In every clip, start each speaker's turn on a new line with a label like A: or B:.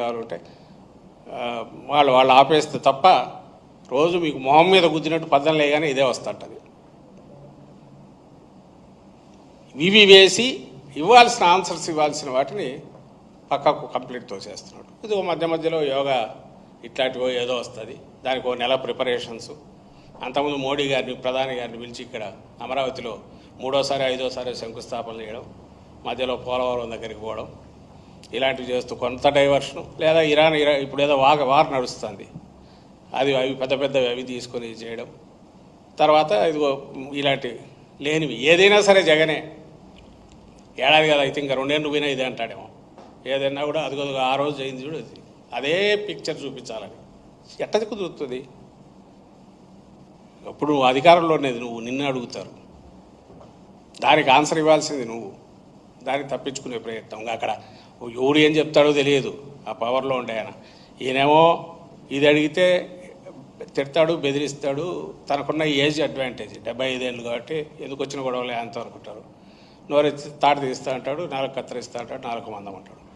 A: గారు ఉంటాయి వాళ్ళు వాళ్ళు ఆపేస్తే తప్ప రోజు మీకు మొహం మీద గుద్దినట్టు పద్ధతి లేగానే ఇదే వస్తుంటుంది. ఇవి వేసి ఇవ్వాల్సిన ఆన్సర్స్ ఇవ్వాల్సిన వాటిని పక్కకు కంప్లీట్ తోసేస్తున్నాడు. ఇది ఓ మధ్య మధ్యలో యోగా ఇట్లాంటివో ఏదో వస్తుంది. దానికి ఓ నెల ప్రిపరేషన్స్. అంతకుముందు మోడీ గారిని ప్రధాని గారిని పిలిచి ఇక్కడ అమరావతిలో మూడోసారి ఐదోసారి శంకుస్థాపన చేయడం మధ్యలో పోలవరం దగ్గరికి పోవడం ఇలాంటివి చేస్తూ కొంత డైవర్షన్ లేదా ఇరాన్ ఇరా ఇప్పుడు ఏదో వాగ వార్ నడుస్తుంది. అది అవి పెద్ద పెద్దవి అవి తీసుకొని చేయడం. తర్వాత ఇదిగో ఇలాంటి లేనివి. ఏదైనా సరే జగనే. ఏడాది కదా అయితే ఇంకా రెండేళ్ళు పోయినా ఇదే అంటాడేమో. ఏదైనా కూడా అదిగో అదిగో ఆ రోజు అయింది చూడు అది. అదే పిక్చర్ చూపించాలని. ఎట్టది కుదురుతుంది? అప్పుడు నువ్వు అధికారంలో ఉండేది నువ్వు నిన్ను అడుగుతారు. దానికి ఆన్సర్ ఇవ్వాల్సింది నువ్వు. దాన్ని తప్పించుకునే ప్రయత్నం. అక్కడ ఎవడు ఏం చెప్తాడో తెలియదు. ఆ పవర్లో ఉండే ఆయన. ఈయనేమో ఇది అడిగితే తిడతాడు బెదిరిస్తాడు. తనకున్న ఏజ్ అడ్వాంటేజ్ డెబ్బై ఐదేళ్ళు కాబట్టి ఎందుకు వచ్చిన గొడవలే అంత అనుకుంటారు. నోరు తాట తీస్తా అంటాడు నాలుగు కత్తిరిస్తా అంటాడు నాలుగు మందం అంటాడు.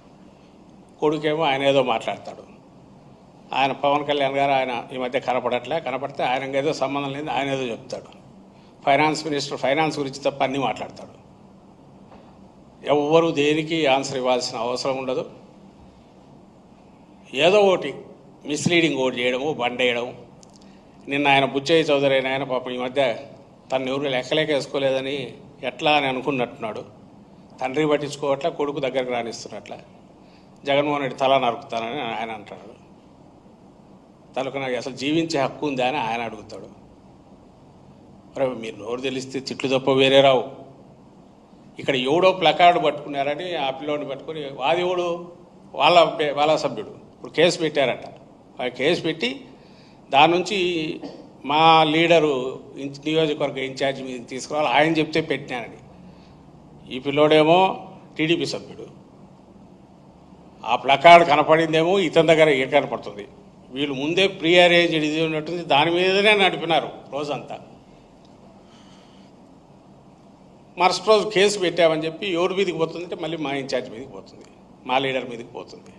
A: కొడుకేమో ఆయన ఏదో మాట్లాడతాడు. ఆయన పవన్ కళ్యాణ్ గారు ఆయన ఈ మధ్య కనపడట్లే. కనపడితే ఆయనకి ఏదో సంబంధం లేదు ఆయన ఏదో చెప్తాడు. ఫైనాన్స్ మినిస్టర్ ఫైనాన్స్ గురించి తప్ప అన్నీ మాట్లాడతాడు. ఎవ్వరు దేనికి ఆన్సర్ ఇవ్వాల్సిన అవసరం ఉండదు. ఏదో ఒకటి మిస్లీడింగ్ ఓటు చేయడము బండేయడము నిన్న ఆయన బుచ్చయ్య చౌదరి అయిన ఆయన పాపం ఈ మధ్య తను ఎవరు లెక్కలేక వేసుకోలేదని ఎట్లా అని అనుకున్నట్టున్నాడు. తండ్రి పట్టించుకోవట్ల కొడుకు దగ్గరకు రాణిస్తున్నట్ల జగన్మోహన్ రెడ్డి తల నరుకుతానని ఆయన అంటాడు. తలకు నాకు అసలు జీవించే హక్కు ఉందా అని ఆయన అడుగుతాడు. మరి మీరు నోరు తెలిస్తే తిట్లు తప్ప వేరే రావు. ఇక్కడ ఎవడో ప్లకార్డు పట్టుకున్నారని ఆ పిల్లోని పట్టుకుని వాది ఎవడు? వాళ్ళ వాళ్ళ సభ్యుడు. ఇప్పుడు కేసు పెట్టారట. ఆ కేసు పెట్టి దాని నుంచి మా లీడరు ఇన్- నియోజకవర్గ ఇన్ఛార్జ్ మీద తీసుకురావాలి. ఆయన చెప్తే పెట్టినానని ఈ పిల్లోడేమో టీడీపీ సభ్యుడు. ఆ ప్లకార్డ్ కనపడిందేమో ఇతని దగ్గర ఏ కనపడుతుంది. వీళ్ళు ముందే ప్రీ అరేంజ్ ఇది ఉన్నట్టుంది. దాని మీదనే నడిపినారు రోజంతా. మరుసటి రోజు కేసు పెట్టామని చెప్పి ఎవరి మీదకి పోతుందంటే మళ్ళీ మా ఇన్ఛార్జ్ మీదకి పోతుంది. మా లీడర్ మీదకి పోతుంది.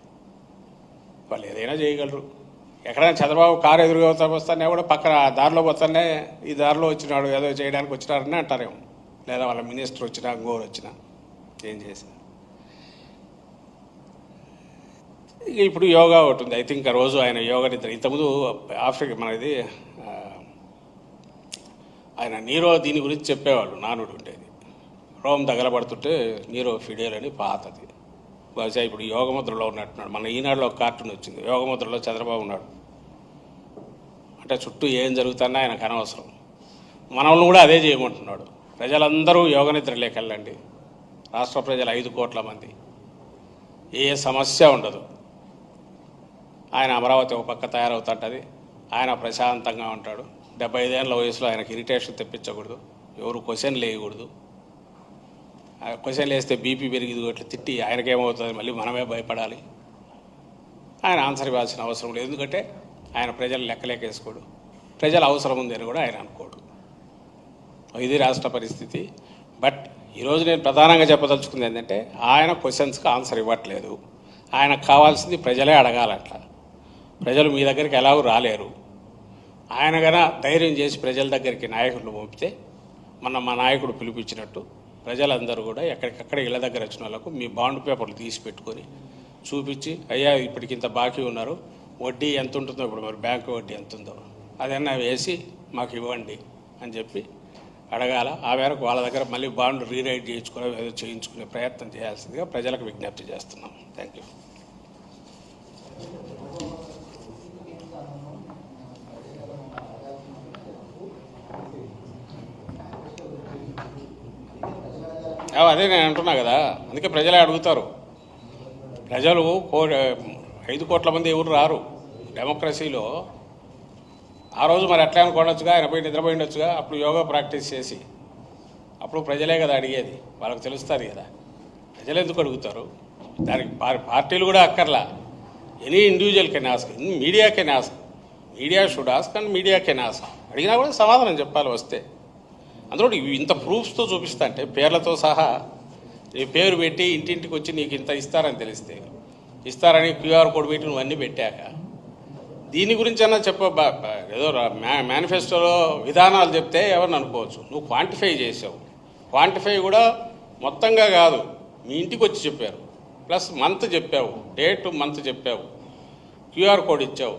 A: వాళ్ళు ఏదైనా చేయగలరు. ఎక్కడైనా చంద్రబాబు కారు ఎదురుగా వస్తా వస్తానే కూడా పక్కన దారిలో పోతానే ఈ దారిలో వచ్చినాడు ఏదో చేయడానికి వచ్చినారని అంటారేమో. లేదా వాళ్ళ మినిస్టర్ వచ్చినా గోరు వచ్చినా ఏం చేసినా. ఇక ఇప్పుడు యోగా ఒకటి ఉంది. ఐ థింక్ ఆ రోజు ఆయన యోగా నిద్ర ఇంతకుముందు ఆఫ్రికా మనది ఆయన నీరో దీని గురించి చెప్పేవాళ్ళు నానుడు ఉండేది రోమ్ తగలబడుతుంటే నీరో ఫిడేల్ అని పాతది. బహుశా ఇప్పుడు యోగముద్రలో ఉన్నట్టున్నాడు. మన ఈనాడులో ఒక కార్టూన్ వచ్చింది. యోగముద్రలో చంద్రబాబు ఉన్నాడు. అంటే చుట్టూ ఏం జరుగుతున్నా ఆయనకు అనవసరం. మనల్ని కూడా అదే చేయమంటున్నాడు. ప్రజలందరూ యోగ నిద్రలోకి వెళ్ళండి. రాష్ట్ర ప్రజలు ఐదు కోట్ల మంది. ఏ సమస్య ఉండదు. ఆయన అమరావతి ఒక పక్క తయారవుతుంటుంది. ఆయన ప్రశాంతంగా ఉంటాడు. డెబ్బై ఐదేళ్ళ వయసులో ఆయనకి ఇరిటేషన్ తెప్పించకూడదు. ఎవరు క్వశ్చన్ లేయకూడదు. క్వశ్చన్ వేస్తే బీపీ పెరిగింది ఇట్లా తిట్టి ఆయనకేమవుతుంది మళ్ళీ మనమే భయపడాలి. ఆయన ఆన్సర్ ఇవ్వాల్సిన అవసరం లేదు. ఎందుకంటే ఆయన ప్రజలు లెక్కలేకేసుకోడు ప్రజల అవసరం ఉంది అని కూడా ఆయన అనుకోడు. ఇది రాష్ట్ర పరిస్థితి. బట్ ఈరోజు నేను ప్రధానంగా చెప్పదలుచుకుంది ఏంటంటే ఆయన క్వశ్చన్స్కి ఆన్సర్ ఇవ్వట్లేదు. ఆయనకు కావాల్సింది ప్రజలే అడగాలట్లా ప్రజలు మీ దగ్గరికి ఎలాగూ రాలేరు. ఆయన గన ధైర్యం చేసి ప్రజల దగ్గరికి నాయకులు పంపితే మన మా నాయకుడు పిలిపించినట్టు ప్రజలందరూ కూడా ఎక్కడికక్కడ ఇళ్ళ దగ్గర వచ్చిన వాళ్ళకు మీ బాండ్ పేపర్లు తీసి పెట్టుకొని చూపించి అయ్యా ఇప్పటికి ఇంత బాకీ ఉన్నారు. వడ్డీ ఎంత ఉంటుందో ఇప్పుడు మరి బ్యాంకు వడ్డీ ఎంత ఉందో. అదన్నా వేసి మాకు ఇవ్వండి అని చెప్పి అడగాల. ఆ మేరకు వాళ్ళ దగ్గర మళ్ళీ బాండ్ రీరైట్ చేయించుకునే ఏదో చేయించుకునే ప్రయత్నం చేయాల్సిందిగా ప్రజలకు విజ్ఞప్తి చేస్తున్నాం. థ్యాంక్ యూ అదే నేను అంటున్నా కదా. అందుకే ప్రజలే అడుగుతారు. ప్రజలు కో ఐదు కోట్ల మంది ఎవరు రారు. డెమోక్రసీలో ఆ రోజు మరి ఎట్లా అనుకోండొచ్చుగా ఆయన పోయి నిద్రపోయి ఉండొచ్చుగా అప్పుడు యోగా ప్రాక్టీస్ చేసి. అప్పుడు ప్రజలే కదా అడిగేది. వాళ్ళకి తెలుస్తుంది కదా. ప్రజలు ఎందుకు అడుగుతారు? దానికి పార్టీలు కూడా అక్కర్లా. Any individual can ask media can ask. Media should ask and media can ask. అడిగినా కూడా సమాధానం చెప్పాలి వస్తే. అందులో ఇంత ప్రూఫ్స్తో చూపిస్తా అంటే పేర్లతో సహా నీ పేరు పెట్టి ఇంటింటికి వచ్చి నీకు ఇంత ఇస్తారని తెలిస్తే ఇస్తారని క్యూఆర్ కోడ్ పెట్టి నువ్వు అన్నీ పెట్టాక దీని గురించి అన్నా చెప్ప ఏదో మేనిఫెస్టోలో విధానాలు చెప్తే ఎవరిని అనుకోవచ్చు. నువ్వు క్వాంటిఫై చేసావు. క్వాంటిఫై కూడా మొత్తంగా కాదు. మీ ఇంటికి వచ్చి చెప్పారు. ప్లస్ మంత్ చెప్పావు. డేట్ మంత్ చెప్పావు. క్యూఆర్ కోడ్ ఇచ్చావు.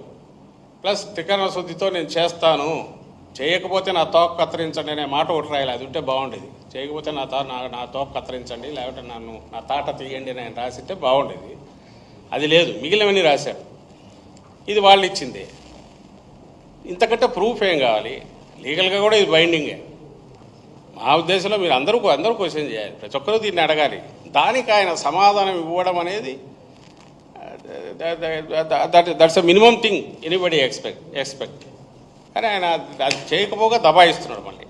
A: ప్లస్ త్రికరణ శుద్ధితో నేను చేస్తాను. చేయకపోతే నా తోక కత్తిరించండి అనే మాట ఒకటి రాయాలి. అది ఉంటే బాగుండేది. చేయకపోతే నా తా నా నా తోక కత్తిరించండి లేకపోతే నన్ను నా తాట తీయండి అని ఆయన రాసిస్తే బాగుండేది. అది లేదు. మిగిలినవన్నీ రాశారు. ఇది వాళ్ళు ఇచ్చింది. ఇంతకంటే ప్రూఫ్ ఏం కావాలి? లీగల్గా కూడా ఇది బైండింగే మా ఉద్దేశంలో మీరు అందరూ అందరూ క్వశ్చన్ చేయాలి. ప్రతి ఒక్కరూ దీన్ని అడగాలి. దానికి ఆయన సమాధానం ఇవ్వడం అనేది that that's a minimum thing anybody expect expect. కానీ ఆయన అది చేయకపోగా దబాయిస్తున్నాడు మళ్ళీ.